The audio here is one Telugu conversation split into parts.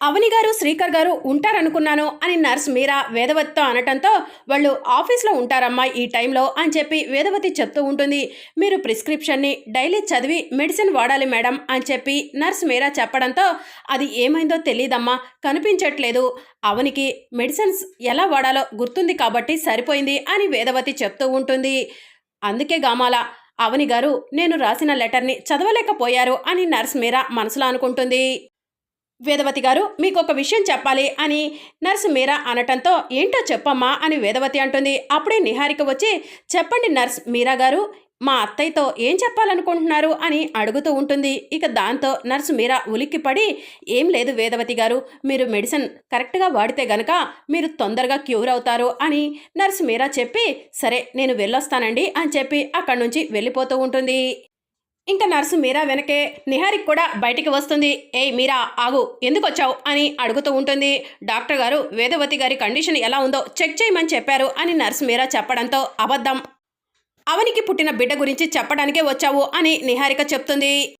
అవని గారు శ్రీకర్ గారు ఉంటారనుకున్నాను అని నర్స్ మీరా వేదవతితో అనటంతో వాళ్ళు ఆఫీస్లో ఉంటారమ్మా ఈ టైంలో అని చెప్పి వేదవతి చెప్తూ ఉంటుంది. మీరు ప్రిస్క్రిప్షన్ని డైలీ చదివి మెడిసిన్ వాడాలి మేడం అని చెప్పి నర్స్ మీరా చెప్పడంతో అది ఏమైందో తెలియదమ్మా కనిపించట్లేదు. అవనికి మెడిసిన్స్ ఎలా వాడాలో గుర్తుంది కాబట్టి సరిపోయింది అని వేదవతి చెప్తూ ఉంటుంది. అందుకే గామాల అవని గారు నేను రాసిన లెటర్ని చదవలేకపోయారు అని నర్స్ మీరా మనసులో అనుకుంటుంది. వేదవతి గారు మీకు ఒక విషయం చెప్పాలి అని నర్సు మీరా అనటంతో ఏంటో చెప్పమ్మా అని వేదవతి అంటుంది. అప్పుడే నిహారిక వచ్చి చెప్పండి నర్స్ మీరా గారు మా అత్తయ్యతో ఏం చెప్పాలనుకుంటున్నారు అని అడుగుతూ ఉంటుంది. ఇక దాంతో నర్సు మీరా ఉలిక్కిపడి ఏం లేదు వేదవతి గారు మీరు మెడిసిన్ కరెక్ట్గా వాడితే గనక మీరు తొందరగా క్యూర్ అవుతారు అని నర్సు మీరా చెప్పి సరే నేను వెళ్ళొస్తానండి అని చెప్పి అక్కడి నుంచి వెళ్ళిపోతూ ఉంటుంది. ఇంకా నర్సు మీరా వెనకే నిహారిక్ కూడా బయటికి వస్తుంది. ఏయ్ మీరా ఆగు. ఎందుకు వచ్చావు? అని అడుగుతూ ఉంటుంది. డాక్టర్ గారు వేదవతి గారి కండిషన్ ఎలా ఉందో చెక్ చేయమని చెప్పారు అని నర్సు మీరా చెప్పడంతో అబద్ధం. అవనికి పుట్టిన బిడ్డ గురించి చెప్పడానికే వచ్చావు అని నిహారిక చెప్తుంది.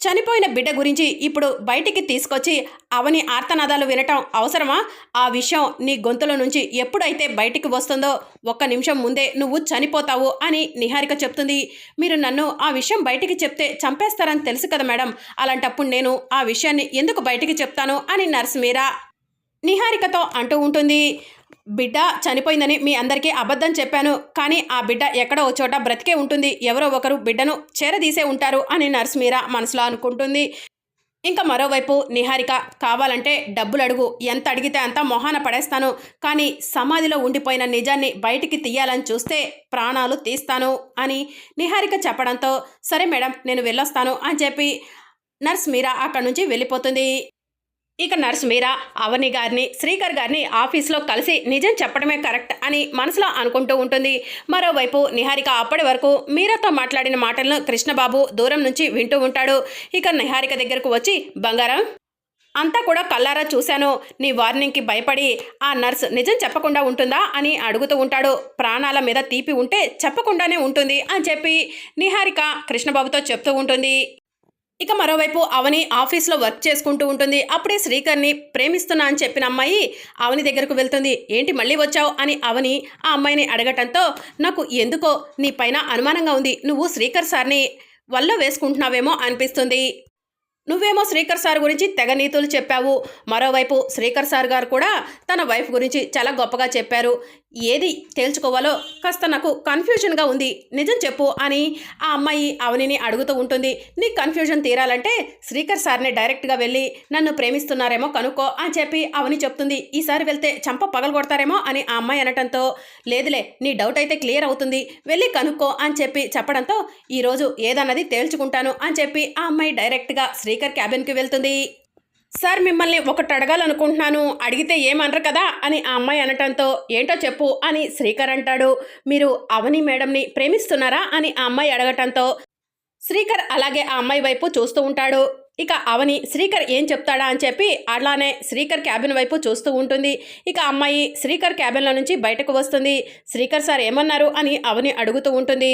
చనిపోయిన బిడ్డ గురించి ఇప్పుడు బయటికి తీసుకొచ్చి అవని ఆర్తనాదాలు వినటం అవసరమా? ఆ విషయం నీ గొంతుల నుంచి ఎప్పుడైతే బయటికి వస్తుందో ఒక్క నిమిషం ముందే నువ్వు చనిపోతావు అని నిహారిక చెప్తుంది. మీరు నన్ను ఆ విషయం బయటికి చెప్తే చంపేస్తారని తెలుసు కదా మేడం. అలాంటప్పుడు నేను ఆ విషయాన్ని ఎందుకు బయటికి చెప్తాను అని నర్స్ మీరా నిహారికతో అంటూ ఉంటుంది. బిడ్డ చనిపోయిందని మీ అందరికీ అబద్ధం చెప్పాను. కానీ ఆ బిడ్డ ఎక్కడో ఓ చోట బ్రతికే ఉంటుంది. ఎవరో ఒకరు బిడ్డను చేరదీసే ఉంటారు అని నర్స్ మీరా మనసులో అనుకుంటుంది. ఇంకా మరోవైపు నిహారిక కావాలంటే డబ్బులు అడుగు. ఎంత అడిగితే అంత మొహాన పడేస్తాను. కానీ సమాధిలో ఉండిపోయిన నిజాన్ని బయటికి తీయాలని చూస్తే ప్రాణాలు తీస్తాను అని నిహారిక చెప్పడంతో సరే మేడం నేను వెళ్ళొస్తాను అని చెప్పి నర్స్ మీరా అక్కడి నుంచి వెళ్ళిపోతుంది. ఇక నర్స్ మీరా అవని గారిని శ్రీకర్ గారిని ఆఫీస్లో కలిసి నిజం చెప్పడమే కరెక్ట్ అని మనసులో అనుకుంటూ ఉంటుంది. మరోవైపు నిహారిక అప్పటి వరకు మీరాతో మాట్లాడిన మాటలను కృష్ణబాబు దూరం నుంచి వింటూ ఉంటాడు. ఇక నిహారిక దగ్గరకు వచ్చి బంగారం అంతా కూడా కల్లారా చూశాను. నీ వార్నింగ్కి భయపడి ఆ నర్స్ నిజం చెప్పకుండా ఉంటుందా? అని అడుగుతూ ఉంటాడు. ప్రాణాల మీద తీపి ఉంటే చెప్పకుండానే ఉంటుంది అని చెప్పి నిహారిక కృష్ణబాబుతో చెప్తూ ఉంటుంది. ఇక మరోవైపు అవని ఆఫీస్లో వర్క్ చేసుకుంటూ ఉంటుంది. అప్పుడే శ్రీకర్ని ప్రేమిస్తున్నా అని చెప్పిన అమ్మాయి అవని దగ్గరకు వెళ్తుంది. ఏంటి మళ్ళీ వచ్చావు? అని అవని ఆ అమ్మాయిని అడగటంతో నాకు ఎందుకో నీ పైన అనుమానంగా ఉంది. నువ్వు శ్రీకర్ సార్ని వల్ల వేసుకుంటున్నావేమో అనిపిస్తుంది. నువ్వేమో శ్రీకర్ సార్ గురించి తెగ నీతులు చెప్పావు. మరోవైపు శ్రీకర్ సార్ గారు కూడా తన వైఫ్ గురించి చాలా గొప్పగా చెప్పారు. ఏది తేల్చుకోవాలో కాస్త నాకు కన్ఫ్యూజన్గా ఉంది. నిజం చెప్పు అని ఆ అమ్మాయి అవనిని అడుగుతూ ఉంటుంది. నీ కన్ఫ్యూజన్ తీరాలంటే శ్రీకర్ సార్ని డైరెక్ట్గా వెళ్ళి నన్ను ప్రేమిస్తున్నారేమో కనుక్కో అని చెప్పి అవని చెప్తుంది. ఈసారి వెళ్తే చంప పగలగొడతారేమో అని ఆ అమ్మాయి అనటంతో లేదులే నీ డౌట్ అయితే క్లియర్ అవుతుంది. వెళ్ళి కనుక్కో అని చెప్పి చెప్పడంతో ఈరోజు ఏదన్నది తేల్చుకుంటాను అని చెప్పి ఆ అమ్మాయి డైరెక్ట్గా శ్రీకర్ క్యాబిన్కి వెళ్తుంది. సార్ మిమ్మల్ని ఒకటి అడగాలనుకుంటున్నాను. అడిగితే ఏమనరు కదా? అని ఆ అమ్మాయి అనటంతో ఏంటో చెప్పు అని శ్రీకర్ అంటాడు. మీరు అవని మేడంని ప్రేమిస్తున్నారా? అని ఆ అమ్మాయి అడగటంతో శ్రీకర్ అలాగే ఆ అమ్మాయి వైపు చూస్తూ ఉంటాడు. ఇక అవని శ్రీకర్ ఏం చెప్తాడా? అని చెప్పి అలానే శ్రీకర్ క్యాబిన్ వైపు చూస్తూ ఉంటుంది. ఇక అమ్మాయి శ్రీకర్ క్యాబిన్లో నుంచి బయటకు వస్తుంది. శ్రీకర్ సార్ ఏమన్నారు? అని అవని అడుగుతూ ఉంటుంది.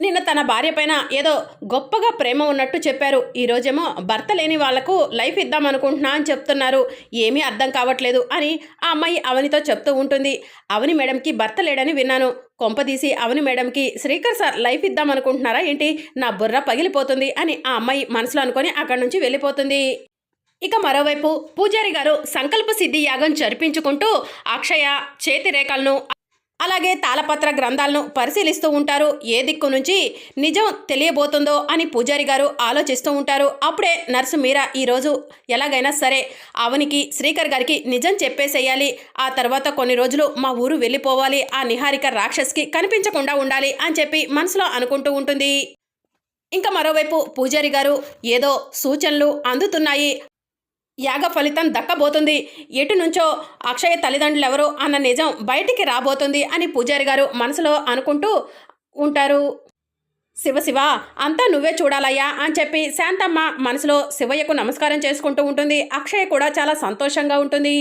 నిన్న తన భార్య పైన ఏదో గొప్పగా ప్రేమ ఉన్నట్టు చెప్పారు. ఈరోజేమో భర్త లేని వాళ్ళకు లైఫ్ ఇద్దామనుకుంటున్నా అని చెప్తున్నారు. ఏమీ అర్థం కావట్లేదు అని ఆ అమ్మాయి అవనితో చెప్తూ ఉంటుంది. అవని మేడంకి భర్త లేడని విన్నాను. కొంపదీసి అవని మేడంకి శ్రీకర్ సార్ లైఫ్ ఇద్దామనుకుంటున్నారా ఏంటి? నా బుర్ర పగిలిపోతుంది అని ఆ అమ్మాయి మనసులో అనుకొని అక్కడి నుంచి వెళ్ళిపోతుంది. ఇక మరోవైపు పూజారి గారు సంకల్ప సిద్ధి యాగం జరిపించుకుంటూ అక్షయ చేతి రేఖలను అలాగే తాళపత్ర గ్రంథాలను పరిశీలిస్తూ ఉంటారు. ఏ దిక్కు నుంచి నిజం తెలియబోతుందో అని పూజారి గారు ఆలోచిస్తూ ఉంటారు. అప్పుడే నర్సు మీరా ఈరోజు ఎలాగైనా సరే అవనికి శ్రీకర్ గారికి నిజం చెప్పేసేయాలి. ఆ తర్వాత కొన్ని రోజులు మా ఊరు వెళ్ళిపోవాలి. ఆ నిహారిక రాక్షస్కి కనిపించకుండా ఉండాలి అని చెప్పి మనసులో అనుకుంటూ ఉంటుంది. ఇంకా మరోవైపు పూజారి గారు ఏదో సూచనలు అందుతున్నాయి. యాగ ఫలితం దక్కబోతుంది. ఎటు నుంచో అక్షయ తల్లిదండ్రులు ఎవరు అన్న నిజం బయటికి రాబోతుంది అని పూజారి గారు మనసులో అనుకుంటూ ఉంటారు. శివ శివ అంతా నువ్వే చూడాలయ్యా అని చెప్పి శాంతమ్మ మనసులో శివయ్యకు నమస్కారం చేసుకుంటూ ఉంటుంది. అక్షయ కూడా చాలా సంతోషంగా ఉంటుంది.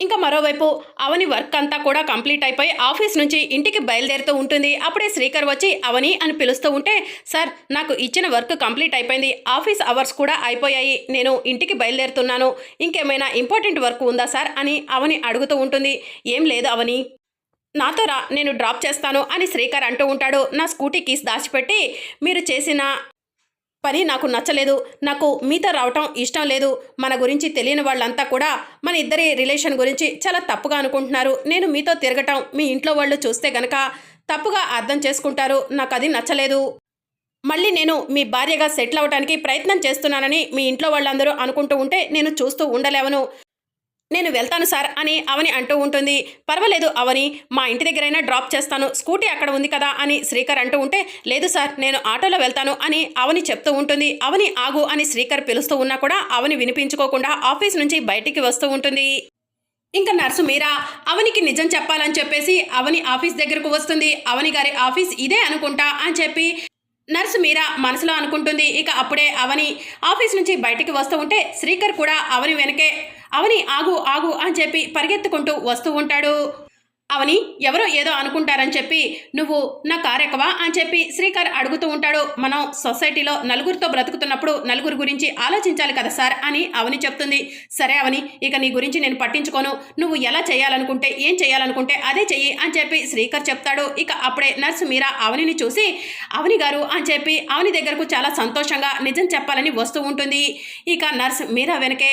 ఇంకా మరోవైపు అవని వర్క్ అంతా కూడా కంప్లీట్ అయిపోయి ఆఫీస్ నుంచి ఇంటికి బయలుదేరుతూ ఉంటుంది. అప్పుడే శ్రీకర్ వచ్చి అవని అని పిలుస్తూ ఉంటే సార్ నాకు ఇచ్చిన వర్క్ కంప్లీట్ అయిపోయింది. ఆఫీస్ అవర్స్ కూడా అయిపోయాయి. నేను ఇంటికి బయలుదేరుతున్నాను. ఇంకేమైనా ఇంపార్టెంట్ వర్క్ ఉందా సార్? అని అవని అడుగుతూ ఉంటుంది. ఏం లేదు అవని. నాతో రా. నేను డ్రాప్ చేస్తాను అని శ్రీకర్ అంటూ ఉంటాడు. నా స్కూటీ కీస్ దాచిపెట్టి మీరు చేసిన పని నాకు నచ్చలేదు నాకు మీతో రావటం ఇష్టం లేదు మన గురించి తెలియని వాళ్ళంతా కూడా మన ఇద్దరి రిలేషన్ గురించి చాలా తప్పుగా అనుకుంటున్నారు. నేను మీతో తిరగటం మీ ఇంట్లో వాళ్ళు చూస్తే గనక తప్పుగా అర్థం చేసుకుంటారు నాకు అది నచ్చలేదు. మళ్ళీ నేను మీ భార్యగా సెటిల్ అవడానికి ప్రయత్నం చేస్తున్నానని మీ ఇంట్లో వాళ్ళందరూ అనుకుంటూ ఉంటే నేను చూస్తూ ఉండలేవను. నేను వెళ్తాను సార్ అని అవని అంటూ ఉంటుంది. పర్వాలేదు అవని మా ఇంటి దగ్గరైనా డ్రాప్ చేస్తాను. స్కూటీ అక్కడ ఉంది కదా అని శ్రీకర్ అంటూ ఉంటే లేదు సార్ నేను ఆటోలో వెళ్తాను అని అవని చెప్తూ ఉంటుంది. అవని ఆగు అని శ్రీకర్ పిలుస్తూ ఉన్నా కూడా అవని వినిపించుకోకుండా ఆఫీస్ నుంచి బయటికి వస్తూ ఉంటుంది. ఇంకా నర్సు మీరా అవనికి నిజం చెప్పాలని చెప్పేసి అవని ఆఫీస్ దగ్గరకు వస్తుంది. అవని గారి ఆఫీస్ ఇదే అనుకుంటా అని చెప్పి నర్సు మీరా మనసులో అనుకుంటుంది. ఇక అప్పుడే అవని ఆఫీస్ నుంచి బయటికి వస్తూ ఉంటే శ్రీకర్ కూడా అవని వెనకే అవని ఆగు ఆగు అని చెప్పి పరిగెత్తుకుంటూ వస్తూ ఉంటాడు. అవని ఎవరో ఏదో అనుకుంటారని చెప్పి నువ్వు నా కారు ఎక్కవా అని చెప్పి శ్రీకర్ అడుగుతూ ఉంటాడు. మనం సొసైటీలో నలుగురితో బ్రతుకుతున్నప్పుడు నలుగురు గురించి ఆలోచించాలి కదా సార్ అని అవని చెప్తుంది. సరే అవని ఇక నీ గురించి నేను పట్టించుకోను. నువ్వు ఎలా చేయాలనుకుంటే ఏం చేయాలనుకుంటే అదే చెయ్యి అని చెప్పి శ్రీకర్ చెప్తాడు. ఇక అప్పుడే నర్సు మీరా అవనిని చూసి అవని గారు అని చెప్పి అవని దగ్గరకు చాలా సంతోషంగా నిజం చెప్పాలని వస్తూ ఉంటుంది. ఇక నర్స్ మీరా వెనకే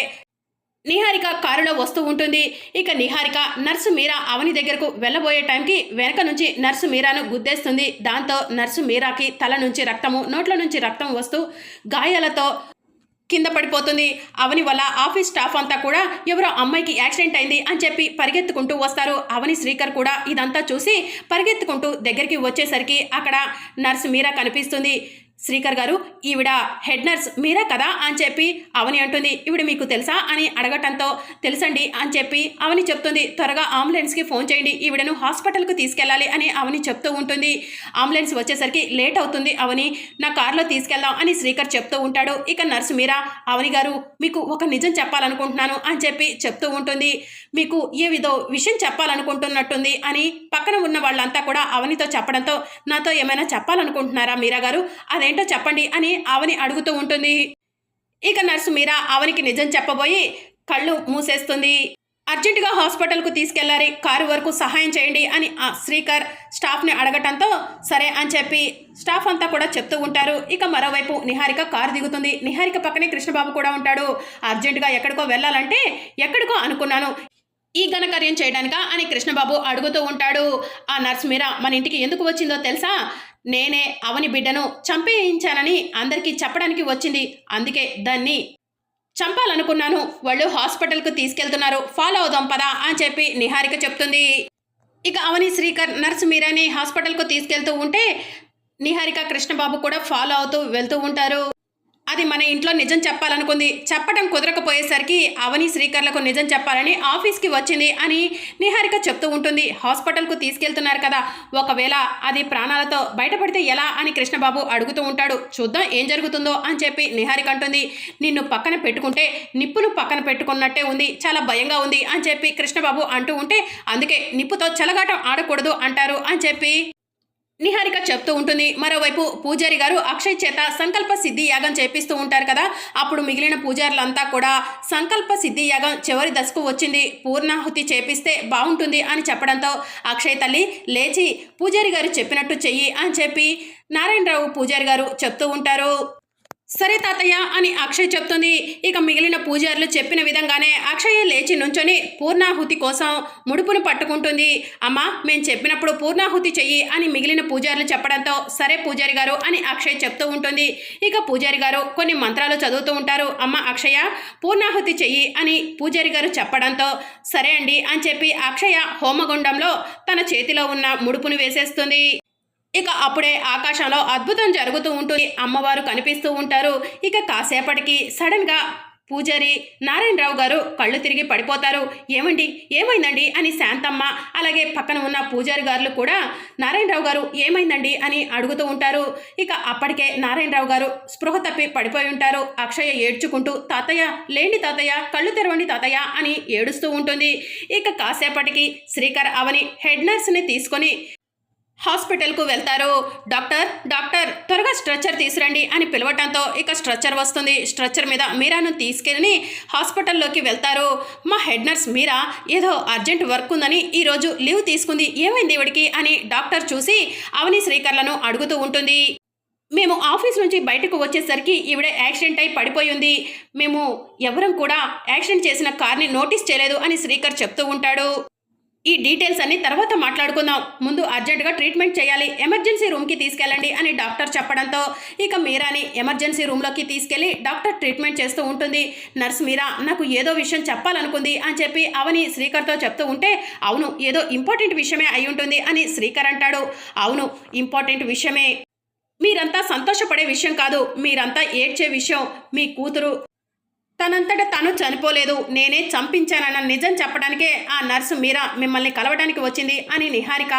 నిహారిక కారులో వస్తూ ఉంటుంది. ఇక నిహారిక నర్సు మీరా అవని దగ్గరకు వెళ్ళబోయే టైంకి వెనక నుంచి నర్సు మీరాను గుద్దేస్తుంది. దాంతో నర్సు మీరాకి తల నుంచి రక్తము నోట్ల నుంచి రక్తం వస్తూ గాయాలతో కింద పడిపోతుంది. అవని వల్ల ఆఫీస్ స్టాఫ్ అంతా కూడా ఎవరో అమ్మాయికి యాక్సిడెంట్ అయింది అని చెప్పి పరిగెత్తుకుంటూ వస్తారు. అవని శ్రీకర్ కూడా ఇదంతా చూసి పరిగెత్తుకుంటూ దగ్గరికి వచ్చేసరికి అక్కడ నర్సు మీరా కనిపిస్తుంది. శ్రీకర్ గారు ఈవిడ హెడ్ నర్స్ మీరా కదా? అని చెప్పి అవని అంటుంది. ఈవిడ మీకు తెలుసా? అని అడగటంతో తెలుసండి అని చెప్పి అవని చెప్తుంది. త్వరగా అంబులెన్స్కి ఫోన్ చేయండి. ఈవిడను హాస్పిటల్కు తీసుకెళ్ళాలి అని అవని చెప్తూ ఉంటుంది. అంబులెన్స్ వచ్చేసరికి లేట్ అవుతుంది అవని. నా కారులో తీసుకెళ్దాం అని శ్రీకర్ చెప్తూ ఉంటాడు. ఇక నర్సు మీరా? అవని గారు మీకు ఒక నిజం చెప్పాలనుకుంటున్నాను అని చెప్పి చెప్తూ ఉంటుంది. మీకు ఏవిదో విషయం చెప్పాలనుకుంటున్నట్టుంది అని పక్కన ఉన్న వాళ్ళంతా కూడా అవనితో చెప్పడంతో నాతో ఏమైనా చెప్పాలనుకుంటున్నారా మీరా గారు? అదే ఏంటో చెప్పండి అని అవని అడుగుతూ ఉంటుంది. ఇక నర్సు మీరా అవనికి నిజం చెప్పబోయి కళ్ళు మూసేస్తుంది. అర్జెంటుగా హాస్పిటల్కు తీసుకెళ్ళారి కారు వరకు సహాయం చేయండి అని ఆ శ్రీకర్ స్టాఫ్ని అడగటంతో సరే అని చెప్పి స్టాఫ్ అంతా కూడా చెప్తూ ఉంటారు. ఇక మరోవైపు నిహారిక కారు దిగుతుంది. నిహారిక పక్కనే కృష్ణబాబు కూడా ఉంటాడు. అర్జెంటుగా ఎక్కడికో వెళ్ళాలంటే ఎక్కడికో అనుకున్నాను. ఈ ఘనకార్యం చేయడానిక అని కృష్ణబాబు అడుగుతూ ఉంటాడు. ఆ నర్స్ మీరా మన ఇంటికి ఎందుకు వచ్చిందో తెలుసా? నేనే అవని బిడ్డను చంపేయించానని అందరికీ చెప్పడానికి వచ్చింది. అందుకే దాన్ని చంపాలనుకున్నాను. వాళ్ళు హాస్పిటల్కు తీసుకెళ్తున్నారు. ఫాలో అవుదాం పదా అని చెప్పి నిహారిక చెప్తుంది. ఇక అవని శ్రీకర్ నర్స్ మీరాని హాస్పిటల్కు తీసుకెళ్తూ ఉంటే నిహారిక కృష్ణబాబు కూడా ఫాలో అవుతూ వెళ్తూ ఉంటారు. అది మన ఇంట్లో నిజం చెప్పాలనుకుంది. చెప్పడం కుదరకపోయేసరికి అవని శ్రీకర్లకు నిజం చెప్పాలని ఆఫీస్కి వచ్చింది అని నిహారిక చెప్తూ ఉంటుంది. హాస్పిటల్కు తీసుకెళ్తున్నారు కదా. ఒకవేళ అది ప్రాణాలతో బయటపడితే ఎలా అని కృష్ణబాబు అడుగుతూ ఉంటాడు. చూద్దాం ఏం జరుగుతుందో అని చెప్పి నిహారిక అంటుంది. నిన్ను పక్కన పెట్టుకుంటే నిప్పును పక్కన పెట్టుకున్నట్టే ఉంది. చాలా భయంగా ఉంది అని చెప్పి కృష్ణబాబు అంటూ ఉంటే అందుకే నిప్పుతో చెలగాటం ఆడకూడదు అంటారు అని చెప్పి నిహారిక చెప్తూ ఉంటుంది. మరోవైపు పూజారి గారు అక్షయ్ చేత సంకల్ప సిద్ధి యాగం చేపిస్తూ ఉంటారు కదా. అప్పుడు మిగిలిన పూజారులంతా కూడా సంకల్ప సిద్ధి యాగం చివరి దశకు వచ్చింది. పూర్ణాహుతి చేపిస్తే బాగుంటుంది అని చెప్పడంతో అక్షయ్ తల్లి లేచి పూజారి గారు చెప్పినట్టు చెయ్యి అని చెప్పి నారాయణరావు పూజారి గారు చెప్తూ ఉంటారు. సరే తాతయ్య అని అక్షయ్ చెప్తుంది. ఇక మిగిలిన పూజారులు చెప్పిన విధంగానే అక్షయ లేచి నుంచొని పూర్ణాహుతి కోసం ముడుపును పట్టుకుంటుంది. అమ్మా మేము చెప్పినప్పుడు పూర్ణాహుతి చెయ్యి అని మిగిలిన పూజారులు చెప్పడంతో సరే పూజారి గారు అని అక్షయ్ చెప్తూ ఉంటుంది. ఇక పూజారి గారు కొన్ని మంత్రాలు చదువుతూ ఉంటారు. అమ్మ అక్షయ పూర్ణాహుతి చెయ్యి అని పూజారి గారు చెప్పడంతో సరే అండి అని చెప్పి అక్షయ హోమగుండంలో తన చేతిలో ఉన్న ముడుపును వేసేస్తుంది. ఇక అప్పుడే ఆకాశంలో అద్భుతం జరుగుతూ ఉంటుంది. అమ్మవారు కనిపిస్తూ ఉంటారు. ఇక కాసేపటికి సడన్గా పూజారి నారాయణరావు గారు కళ్ళు తిరిగి పడిపోతారు. ఏమండి? ఏమైందండి? అని శాంతమ్మ అలాగే పక్కన ఉన్న పూజారి గారులు కూడా నారాయణరావు గారు ఏమైందండి? అని అడుగుతూ ఉంటారు. ఇక అప్పటికే నారాయణరావు గారు స్పృహ తప్పి పడిపోయి ఉంటారు. అక్షయ ఏడ్చుకుంటూ తాతయ్య లేండి తాతయ్య కళ్ళు తెరవండి తాతయ్య అని ఏడుస్తూ ఉంటుంది. ఇక కాసేపటికి శ్రీకర్ అవని హెడ్ నర్స్ని తీసుకొని హాస్పిటల్కు వెళ్తారు? డాక్టర్ డాక్టర్ త్వరగా స్ట్రెచ్చర్ తీసురండి అని పిలవటంతో ఇక స్ట్రెచ్చర్ వస్తుంది. స్ట్రెచ్చర్ మీద మీరాను తీసుకెళ్ళి హాస్పిటల్లోకి వెళ్తారు. మా హెడ్ నర్స్ మీరా ఏదో అర్జెంట్ వర్క్ ఉందని ఈరోజు లీవ్ తీసుకుంది. ఏమైంది ఇవిడికి అని డాక్టర్ చూసి అవని శ్రీకర్లను అడుగుతూ ఉంటుంది. మేము ఆఫీస్ నుంచి బయటకు వచ్చేసరికి ఈవిడ యాక్సిడెంట్ అయి పడిపోయి ఉంది. మేము ఎవరం కూడా యాక్సిడెంట్ చేసిన కార్ని నోటీస్ చేయలేదు అని శ్రీకర్ చెప్తూ ఉంటాడు. ఈ డీటెయిల్స్ అన్ని తర్వాత మాట్లాడుకుందాం. ముందు అర్జెంటుగా ట్రీట్మెంట్ చేయాలి. ఎమర్జెన్సీ రూమ్కి తీసుకెళ్ళండి అని డాక్టర్ చెప్పడంతో ఇక మీరాని ఎమర్జెన్సీ రూమ్లోకి తీసుకెళ్ళి డాక్టర్ ట్రీట్మెంట్ చేస్తూ ఉంటుంది. నర్స్ మీరా నాకు ఏదో విషయం చెప్పాలనుకుంది అని చెప్పి అవని శ్రీకర్తో చెప్తూ ఉంటే అవును ఏదో ఇంపార్టెంట్ విషయమే అయి ఉంటుంది అని శ్రీకర్ అంటాడు. అవును ఇంపార్టెంట్ విషయమే. మీరంతా సంతోషపడే విషయం కాదు. మీరంతా ఏడ్చే విషయం. మీ కూతురు తనంతట తను చనిపోలేదు. నేనే చంపించానన్న నిజం చెప్పడానికే ఆ నర్సు మీరా మిమ్మల్ని కలవడానికి వచ్చింది అని నిహారిక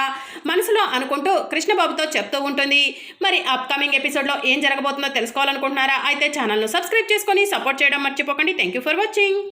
మనసులో అనుకుంటూ కృష్ణబాబుతో చెప్తూ ఉంటుంది. మరి అప్కమింగ్ ఎపిసోడ్లో ఏం జరగబోతుందో తెలుసుకోవాలనుకుంటున్నారా? అయితే ఛానల్ను సబ్స్క్రైబ్ చేసుకొని సపోర్ట్ చేయడం మర్చిపోకండి. Thank you for watching